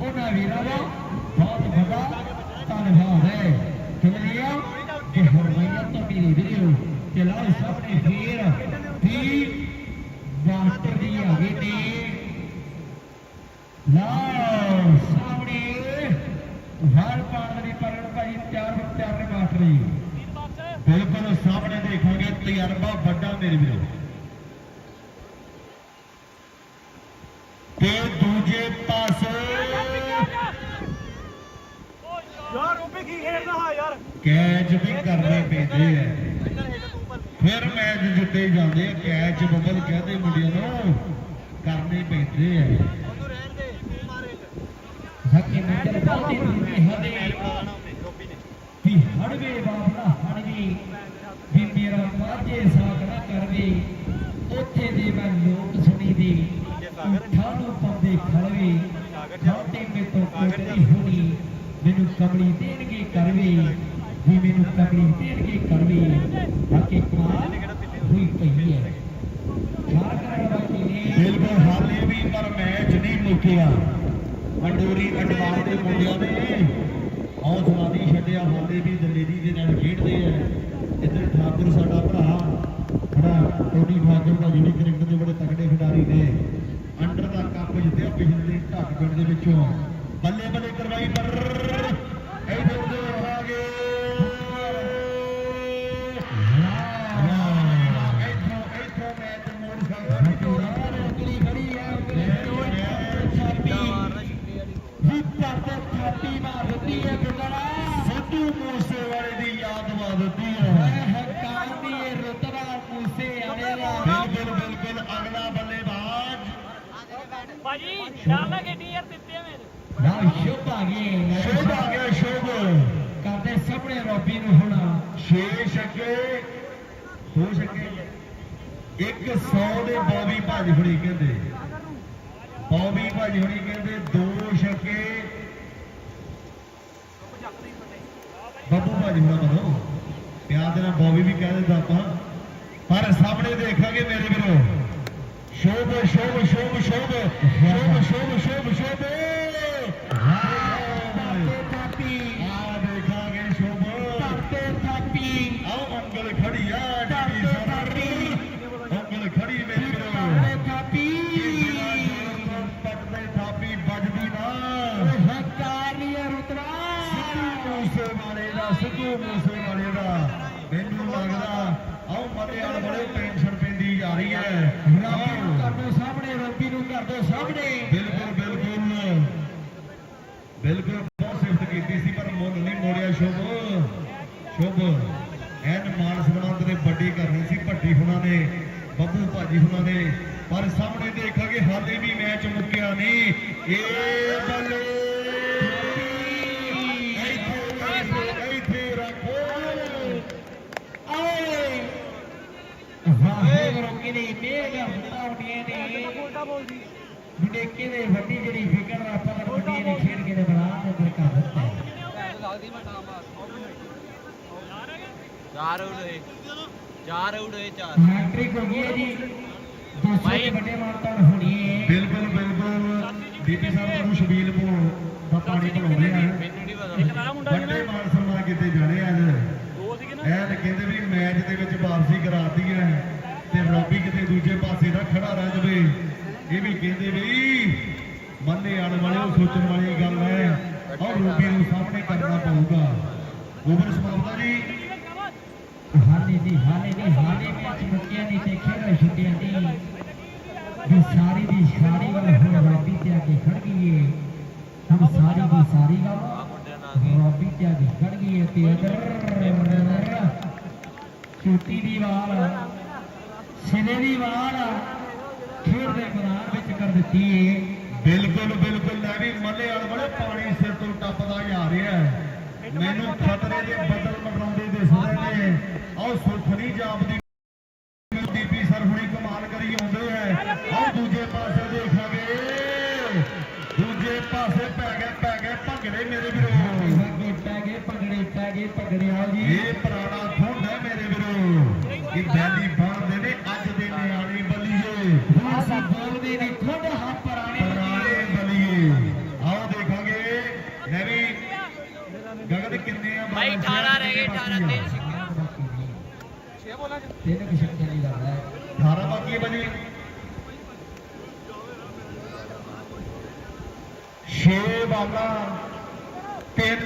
ਉਹਨਾਂ ਵੀਰਾਂ ਦਾ ਬਹੁਤ ਵੱਡਾ ਧੰਨਵਾਦ ਹੈ। ਕਿਲਿਆ ਕਿ ਹਰਮਈਆ ਤੋਂ ਮੇਰੀ ਵੀਡੀਓ ਤੇ ਲਾਓ ਸਾਹਮਣੇ ਫੇਰ ਵੀ ਮਾਸਟਰ ਦੀ ਆਗੇ ਨੇ ਲਾਓ ਸਾਹਮਣੇ ਹਰ ਪਾਣ ਦੇ ਪਰਨ ਭਾਈ ਤਿਆਰ ਤਿਆਰ ਨੇ ਮਾਸਟਰ ਜੀ। ਬਿਲਕੁਲ ਸਾਹਮਣੇ ਦੇਖੋਗੇ, ਤਜਰਬਾ ਵੱਡਾ ਮੇਰੇ ਵੀਰੋ। ਤੇ ਦੂਜੇ ਪਾਸੇ ਯਾਰ ਉਹ ਵੀ ਕੀ ਖੇਡਦਾ ਹਾਂ ਯਾਰ ਕੈਚ ਵੀ ਕਰਨੇ ਪੈਂਦੇ ਆ। ਫਿਰ ਮੈਚ ਜਿੱਤੇ ਜਾਂਦੇ ਕੈਚ ਬੱਬਲ ਕਹਦੇ ਮੁੰਡਿਆਂ ਨੂੰ, ਕਰਨੇ ਪੈਂਦੇ ਆ। ਉਹਨੂੰ ਰਹਿਣ ਬਾਤੇ ਦੀ ਹਦੇ ਵੀ ਹੜਵੇ ਬਾਬਲਾ ਹੜਵੇ ਵੀ ਮੇਰਾ ਮਾਝੇ ਸਾਥ ਨਾ ਕਰਵੇ। ਉੱਥੇ ਦੇ ਮੈਂ ਲੋਕ ਸੁਣੀ ਦੀ ਠਾਣੂ ਪਾਉਂਦੇ ਖਲਵੇ। ਠਾਟੇ ਮੇ ਤੋਂ ਕੋਟਦੀ ਹੋਣੀ ਮੈਨੂੰ ਕਮਲੀ ਦੇਣਗੇ ਕਰਵੇ, ਵੀ ਮੈਨੂੰ ਕਮਲੀ ਦੇਣਗੇ ਕਰਵੇ। ਹੱਕੇ ਕਮਾਲ ਹੋਈ ਪਈ ਹੈ। ਬਿਲਕੁਲ ਹਾਲੇ ਵੀ ਪਰ ਮੈਚ ਨਹੀਂ ਮੁੱਕਿਆ। ਮੰਡੋਰੀ ਅਡਵਾਰ ਦੇ ਮੁੰਡਿਆਂ ਨੇ ਹੌਸਲਾ ਨਹੀਂ ਛੱਡਿਆ। ਹਾਲੇ ਵੀ ਦਲੇਰੀ ਦੇ ਨਾਲ ਖੇਡਦੇ ਆ। ਇੱਧਰ ਠਾਕੁਰ ਸਾਡਾ ਭਰਾ, ਬੜਾ ਟੋਨੀ ਠਾਕੁਰ ਦਾ ਜਿਹੜੀ ਕ੍ਰਿਕਟ ਦੇ ਬੜੇ ਤਕੜੇ ਖਿਡਾਰੀ ਨੇ। ਅੰਡਰ ਦਾ ਕੱਪ ਜਿੱਤਿਆ ਪਿਛਲੇ ਢੱਕ ਪਿੰਡ ਦੇ ਵਿੱਚੋਂ। ਬੱਲੇ ਬੱਲੇ ਕਰਵਾਈ ਪਰ ਇਧਰ ਦੇ ਆ ਗਏ ਇੱਥੋਂ ਇੱਥੋਂ ਮੈਚ ਮੋੜ ਸਕਦਾ ਅਗਲੀ ਖੜੀ ਹੈ। ਛਾਪੀ ਹਿੱਟਰ ਤੇ ਛਾਪੀ ਮਾਰਦੀ ਹੈ ਬਿਗੜਾ ਸਿੱਧੂ ਮੂਸੇ ਵਾਲੇ ਦੀ ਯਾਦ ਵਾ ਦਿੱਤੀ ਹੈ। ਹੈ ਹਕਾਰ ਦੀ ਇਹ ਰੁਤਬਾ ਮੂਸੇ ਵਾਲੇ ਦਾ। ਬਿਲਕੁਲ ਬਿਲਕੁਲ ਅਗਲਾ ਬੱਲੇਬਾਜ਼। ਭਾਜੀ ਸ਼ਾਮ ਨਾਲ ਗੱਡੀ ਯਾਰ ਦਿੱਤੇ ਮੇਰੇ। ਨਾ ਸ਼ੁਭ ਆ ਗਏ ਸ਼ੁਭ ਆ ਗਿਆ ਸ਼ੁਭ। ਕਰਦੇ ਸਾਹਮਣੇ ਰੋਬੀ ਨੂੰ ਹੁਣ। ਛੇ ਛੱਕੇ ਹੋ ਸਕੇ। ਇੱਕ 100 ਦੇ ਬੌਬੀ ਭਾਜ ਹੁਣੀ ਕਹਿੰਦੇ। ਬੌਬੀ ਭਾਜ ਹੁਣੀ ਕਹਿੰਦੇ ਦੋ ਛੱਕੇ। ਬੱਬੂ ਭਾਜ ਹੁਣਾ ਬਨੋ ਪਿਆਰ ਦੇ ਨਾਲ ਬੌਬੀ ਵੀ ਕਹਿ ਦਿੰਦਾ ਆਪਾਂ। ਪਰ ਸਾਹਮਣੇ ਦੇਖਾਂਗੇ ਮੇਰੇ ਵੀਰੋ। ਸ਼ੋਭ ਸ਼ੋਭ ਸ਼ੋਭ ਸ਼ੋਭ। ਮੂਸੇ ਵਾਲੇ ਦਾ ਸਿੱਧੂ ਮੂਸੇ ਵਾਲੇ ਦਾ। ਮੈਨੂੰ ਲੱਗਦਾ ਆਓ ਮੱਲਿਆਲ ਬੜੇ ਟੈਨਸ਼ਨ ਪੈਂਦੀ ਜਾ ਰਹੀ ਹੈ। ਰੋਬੀ ਨੂੰ ਕਰ ਦੋ ਸਾਹਮਣੇ ਰੋਬੀ ਨੂੰ ਕਰ ਦੋ ਸਾਹਮਣੇ। ਬਿਲਕੁਲ ਬਿਲਕੁਲ। ਬਿਲਕੁਲ ਬਹੁਤ ਸਿਫਤ ਕੀਤੀ ਸੀ ਪਰ ਮੁੱਲ ਨਹੀਂ ਮੋੜਿਆ ਸ਼ੁਭ। ਸ਼ੁਭ ਐਨ ਮਾਨ ਸਨਮਾਨ ਦੇ ਵੱਡੀ ਕਰਨੀ ਸੀ ਭੱਟੀ ਹੁਣਾਂ ਨੇ ਬੱਬੂ ਭਾਜੀ ਹੁਣਾਂ ਨੇ। ਪਰ ਸਾਹਮਣੇ ਦੇਖਾਂਗੇ ਹਾਲੇ ਵੀ ਮੈਚ ਮੁੱਕਿਆ ਨਹੀਂ। ਇਹ ਬੱਲੇ ਨੇ ਉਲਟਾ ਬੋਲਦੀ ਮੁੰਡੇਕੇ ਦੇ ਵੱਡੀ ਜਿਹੜੀ ਫਿਕਰ ਦਾ ਪਤਾ ਵੱਡੀ ਨੇ ਖੇਡ ਕੇ ਦੇ ਬਣਾ ਦੇ ਬਰਕਾ ਦਿੱਤਾ ਲੱਗਦੀ ਮੈਂ ਟਾਂ ਮਾਰ ਚਾਰ ਆਊਟ ਹੋਏ। ਚਾਰ ਆਊਟ ਹੋਏ ਚਾਰ। ਹੈਟ੍ਰਿਕ ਹੋ ਗਈ ਹੈ ਜੀ। 200 ਦੇ ਵੱਡੇ ਮਾਰਤਾਂ ਹੋਣੀ ਹੈ। ਬਿਲਕੁਲ ਬਿਲਕੁਲ। ਬੀਬੀ ਸਾਹਿਬ ਨੂੰ ਸ਼ਬੀਲ ਪੋ ਦਾ ਪਾਣੀ ਪਿਲਾਉਂਦੇ ਆ। ਇੱਕ ਨਾਲਾ ਮੁੰਡਾ ਵੱਡੇ ਮਾਨ ਸਨਮਾਨ ਕੀਤੇ ਜਾਣੇ ਅੱਜ। ਦੋ ਨਾ। ਐਨ ਕਹਿੰਦੇ ਵੀ ਮੈਚ ਦੇ ਵਿੱਚ ਵਾਪਸੀ ਕਰਾਤੀ ਹੈ। ਤੇ ਰੋਬੀ ਕਿਤੇ ਦੂਜੇ ਪਾਸੇ ਨਾ ਖੜਾ ਰਹਿ ਜਾਵੇ। ਇਹ ਵੀ ਕਹਿੰਦੇ ਵੀ ਮੰਨੇ ਆਣ ਵਾਲੇ ਸੋਚਣ ਵਾਲੀ ਗੱਲ ਹੈ। ਔਰ ਰੋਬੀ ਨੂੰ ਸਾਹਮਣੇ ਕਰਨਾ ਪਊਗਾ। ਓਵਰ ਸਮਾਪਤਾ ਜੀ। ਹਾਲੇ ਦੀ ਹਾਲੇ ਦੀ ਹਾਲੇ ਮੈਚ ਮੁੱਕਿਆ ਨਹੀਂ ਤੇ ਖੇਡ ਛੁੱਟੀਆਂ ਨਹੀਂ ਵੀ ਸਾਰੀ ਦੀ ਸਾਰੀ ਵੱਲ ਹੁਣ ਰੋਬੀ ਤੇ ਆ ਕੇ ਖੜ ਗਈ ਏ। ਹਮ ਸਾਰੀ ਦੀ ਸਾਰੀ ਗੱਲ ਰੋਬੀ ਤੇ ਆ ਕੇ ਖੜ ਗਈ ਏ ਤੇ ਅਦਰ ਛੁੱਟੀ ਦੀ ਵਾਰ ਸਿਰੇ ਦੀ ਵਾਰ ਖੇਡ ਦੇ ਮੈਦਾਨ ਵਿੱਚ ਕਰ ਦਿੱਤੀ। ਏ ਬਿਲਕੁਲ ਬਿਲਕੁਲ ਲੈ ਵੀ ਮੱਲੇ ਵਾਲ ਬੜੇ ਪਾਣੀ ਸਿਰ ਤੋਂ ਟੱਪਦਾ ਜਾ ਰਿਹਾ ਹੈ। ਮੈਨੂੰ ਖਤਰੇ ਦੇ ਬੱਦਲ ਮੰਡਰਾਉਂਦੇ ਦਿਸਦੇ ਨੇ। ਆਹ ਸੁੱਖ ਨਹੀਂ ਜਾਪਦੀ ਬੀਬੀ ਸਰ ਹੁਣੀ ਕਮਾਲ ਕਰੀ ਆਉਂਦੇ ਹੈ। ਆਹ ਦੂਜੇ ਪਾਸੇ ਦੇਖਾਂਗੇ। ਦੂਜੇ ਪਾਸੇ ਪੈ ਗਏ ਪੈ ਗਏ ਭੰਗੜੇ ਮੇਰੇ ਵੀਰੋ। ਪੈ ਗਏ ਭੰਗੜੇ ਪੈ ਗਏ ਭੰਗੜੇ ਆਓ ਜੀ ਇਹ ਪੁਰਾਣਾ ਖੁੰਡ ਹੈ ਮੇਰੇ ਵੀਰੋ। ਕਿ ਬੈਲੀ ਭਾਈ 18 ਰਹਿ ਗਏ 18 ਤਿੰਨ ਸਿੱਕੇ ਤਿੰਨ ਕਿ ਸਿੱਕੇ ਦੀ ਗੱਲ 18 ਬਾਕੀ ਹੈ 6 ਬਾਲਾ 3